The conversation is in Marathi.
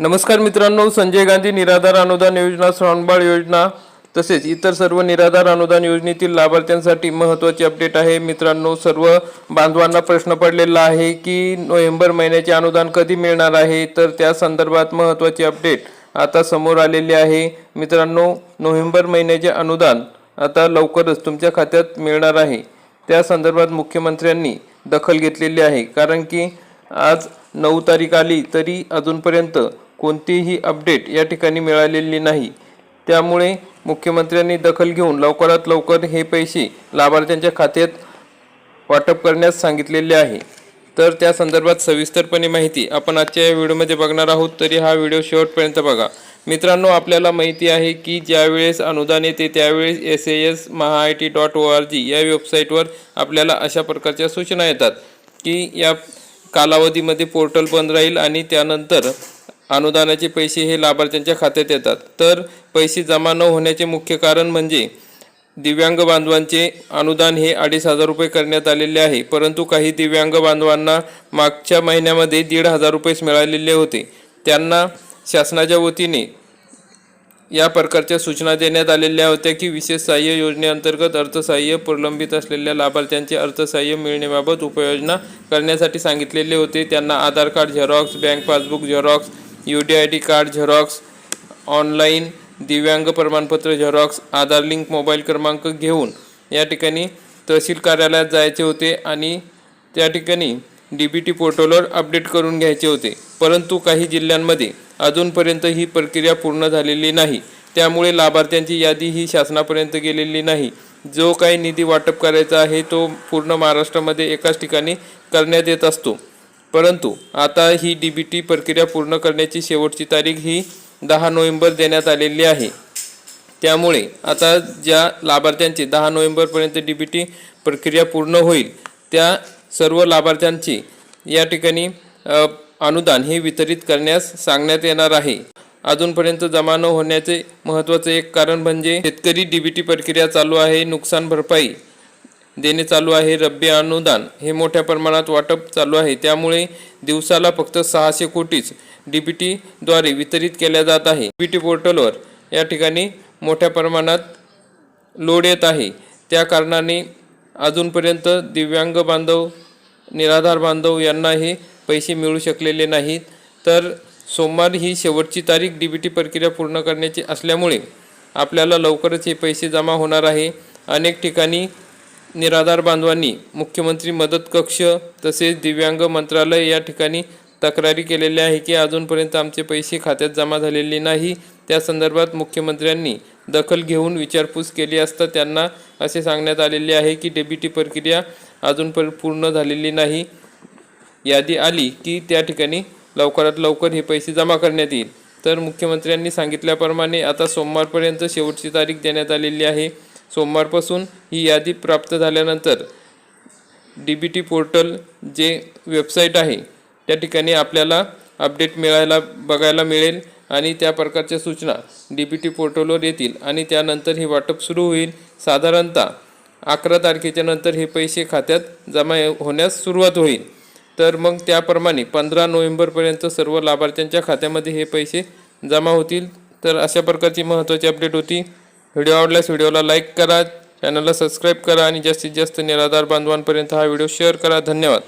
नमस्कार मित्रांनो संजय गांधी निराधार अनुदान योजना श्रावणबाळ योजना तसेच इतर सर्व निराधार अनुदान योजनेतील लाभार्थ्यांसाठी महत्त्वाचे अपडेट आहे. मित्रांनो सर्व बांधवांना प्रश्न पडलेला आहे की नोव्हेंबर महिन्याचे अनुदान कधी मिळणार आहे? तर त्या संदर्भात महत्त्वाचे अपडेट आता समोर आलेले आहे. मित्रांनो नोव्हेंबर महिन्याचे अनुदान आता लवकरच तुमच्या खात्यात मिळणार आहे. त्या संदर्भात मुख्यमंत्र्यांनी दखल घेतलेली आहे. कारण की आज नऊ तारीख आली तरी अजूनपर्यंत कोणतीही अपडेट या ठिकाणी मिळालेली नाही. त्यामुळे मुख्यमंत्र्यांनी दखल घेऊन लवकरात लवकर हे पैसे लाभार्थ्यांच्या खात्यात वाटप करण्यास सांगितलेले आहे. तर त्या संदर्भात सविस्तरपणे माहिती आपण आजच्या या व्हिडिओमध्ये बघणार आहोत. तरी हा व्हिडिओ शेवटपर्यंत बघा. मित्रांनो आपल्याला माहिती आहे की ज्यावेळेस अनुदान येते त्यावेळेस S A S Maha I T dot O R G या वेबसाईटवर आपल्याला अशा प्रकारच्या सूचना येतात की या कालावधीमध्ये पोर्टल बंद राहील आणि त्यानंतर अनुदानाचे पैसे हे लाभार्थ्यांच्या खात्यात येतात. तर पैसे जमा न होण्याचे मुख्य कारण म्हणजे दिव्यांग बांधवांचे अनुदान हे अडीच हजार रुपये करण्यात आलेले आहे. परंतु काही दिव्यांग बांधवांना मागच्या महिन्यामध्ये दीड हजार रुपयेच मिळालेले होते. त्यांना शासनाच्या वतीने या प्रकारच्या सूचना देण्यात आलेल्या होत्या की विशेष सहाय्य योजनेअंतर्गत अर्थसहाय्य प्रलंबित असलेल्या लाभार्थ्यांचे अर्थसहाय्य मिळण्याबाबत उपाययोजना करण्यासाठी सांगितलेले होते. त्यांना Aadhaar card xerox bank passbook xerox U D I D card xerox online दिव्यांग प्रमाणपत्र झेरॉक्स आधार लिंक मोबाईल क्रमांक घेऊन या ठिकाणी तहसील कार्यालयात जायचे होते आणि त्या ठिकाणी डी बी टी पोर्टलवर अपडेट करून घ्यायचे होते. परंतु काही जिल्ह्यांमध्ये अजूनपर्यंत ही प्रक्रिया पूर्ण झालेली नाही. त्यामुळे लाभार्थ्यांची यादी ही शासनापर्यंत गेलेली नाही. जो काही निधी वाटप करायचा आहे तो पूर्ण महाराष्ट्रामध्ये एकाच ठिकाणी करण्यात येत असतो. परंतु आता ही डी बी टी प्रक्रिया पूर्ण करण्याची शेवटची तारीख ही दहा नोव्हेंबर देण्यात आलेली आहे. त्यामुळे आता ज्या लाभार्थ्यांची दहा नोव्हेंबरपर्यंत डी बी टी प्रक्रिया पूर्ण होईल त्या सर्व लाभार्थ्यांची या ठिकाणी अनुदान हे वितरित करण्यास सांगण्यात येणार आहे. अजूनपर्यंत जमा न होण्याचे महत्त्वाचे एक कारण म्हणजे शेतकरी डी बी टी प्रक्रिया चालू आहे नुकसान भरपाई देणे चालू आहे. रब्बी अनुदान हे मोठ्या प्रमाणात वाटप चालू आहे. त्यामुळे दिवसाला फक्त सहाशे कोटीच डी बी टीद्वारे वितरित केल्या जात आहे. डी बी टी पोर्टलवर या ठिकाणी मोठ्या प्रमाणात लोड येत आहे. त्या कारणाने अजूनपर्यंत दिव्यांग बांधव निराधार बांधव यांना हे पैसे मिळू शकलेले नाहीत. तर सोमवार ही शेवटची तारीख डी बी टी प्रक्रिया पूर्ण करण्याची असल्यामुळे आपल्याला लवकरच हे पैसे जमा होणार आहे. अनेक ठिकाणी निराधार बांधवांनी मुख्यमंत्री मदत कक्ष तसेच दिव्यांग मंत्रालय या ठिकाणी तक्रारी केलेल्या आहे की अजूनपर्यंत आमचे पैसे खात्यात जमा झालेले नाही. त्या संदर्भात मुख्यमंत्र्यांनी दखल घेऊन विचारपूस केली असता त्यांना असे सांगण्यात आलेले आहे की डेबिटी प्रक्रिया अजूनपर्यंत पूर्ण झालेली नाही. यादी आली की त्या ठिकाणी लवकरात लवकर हे पैसे जमा करण्यात येईल. तर मुख्यमंत्र्यांनी सांगितल्याप्रमाणे आता सोमवारपर्यंत शेवटची तारीख देण्यात आलेली आहे. सोमवारपासून ही यादी प्राप्त झाल्यानंतर डी बी टी पोर्टल जे वेबसाईट आहे त्या ठिकाणी आपल्याला अपडेट मिळायला बघायला मिळेल आणि त्या प्रकारच्या सूचना डी बी टी पोर्टलवर येतील आणि त्यानंतर हे वाटप सुरू होईल. साधारणतः अकरा तारखेच्या नंतर हे पैसे खात्यात जमा होण्यास सुरुवात होईल. तर मग त्याप्रमाणे पंधरा नोव्हेंबरपर्यंत सर्व लाभार्थ्यांच्या खात्यामध्ये हे पैसे जमा होतील. तर अशा प्रकारची महत्त्वाची अपडेट होती. व्हिडिओ आवडल्यास व्हिडिओला लाईक करा चॅनलला सबस्क्राईब करा आणि जास्तीत जास्त निराधार बांधवांपर्यंत हा व्हिडिओ शेअर करा. धन्यवाद.